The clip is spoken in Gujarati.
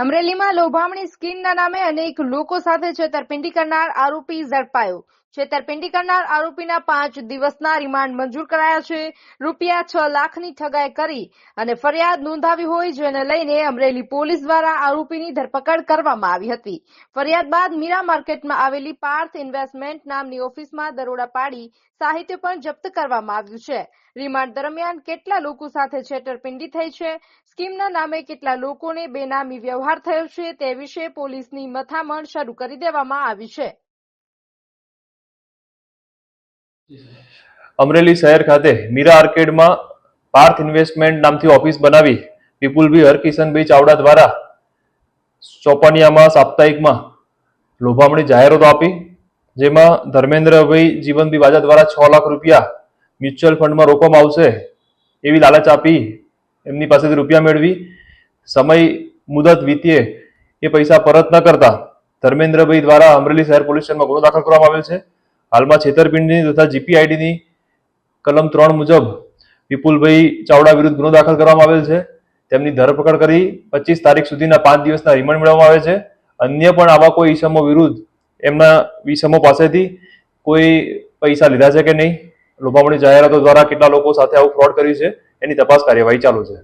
અમરેલીમાં લોભામણી સ્કીમના નામે અનેક લોકો સાથે છેતરપિંડી કરનાર આરોપી ઝડપાયો. છેતરપિંડી કરનાર આરોપીના પાંચ દિવસના રિમાન્ડ મંજૂર કરાયા છે. રૂપિયા છ લાખની ઠગાઈ કરી અને ફરિયાદ નોંધાવી હોય જેને લઈને અમરેલી પોલીસ દ્વારા આરોપીની ધરપકડ કરવામાં આવી હતી. ફરિયાદ બાદ મીરા માર્કેટમાં આવેલી પાર્થ ઇન્વેસ્ટમેન્ટ નામની ઓફિસમાં દરોડા પાડી સાહિત્ય પણ જપ્ત કરવામાં આવ્યું છે. રિમાન્ડ દરમિયાન કેટલા લોકો સાથે છેતરપિંડી થઈ છે? સ્કીમના નામે કેટલા લોકોને બેનામી વ્યવહાર થયો છે તે વિશે પોલીસની મથામણ શરૂ કરી દેવામાં આવી છે. અમરેલી શહેર ખાતે મીરા આર્કેડમાં પાર્થ ઇન્વેસ્ટમેન્ટ નામથી ઓફિસ બનાવી વિપુલભાઈ હરકિશનભાઈ ચાવડા દ્વારા ચોપાનિયામાં સાપ્તાહિકમાં લોભામણી જાહેરાતો આપી, જેમાં ધર્મેન્દ્રભાઈ જીવનભાઈ વાજા દ્વારા છ લાખ રૂપિયા મ્યુચ્યુઅલ ફંડમાં રોકવામાં આવશે એવી લાલચ આપી એમની પાસેથી રૂપિયા મેળવી. સમય, મુદત વીતીએ એ પૈસા પરત ન કરતા ધર્મેન્દ્રભાઈ દ્વારા અમરેલી શહેર પોલીસ સ્ટેશનમાં ગુનો દાખલ કરવામાં આવેલ છે. હાલમાં છેતરપિંડીની તથા જીપીઆઈડીની કલમ ત્રણ મુજબ વિપુલભાઈ ચાવડા વિરુદ્ધ ગુનો દાખલ કરવામાં આવેલ છે. તેમની ધરપકડ કરી પચીસ તારીખ સુધીના પાંચ દિવસના રિમાન્ડ મેળવવામાં આવે છે. અન્ય પણ આવા કોઈ ઈસમો વિરુદ્ધ એમના ઈસમો પાસેથી કોઈ પૈસા લીધા છે કે નહીં? લોભામણી જાહેરાતો દ્વારા કેટલા લોકો સાથે આવું ફ્રોડ કર્યું છે? એની તપાસ કાર્યવાહી ચાલુ છે.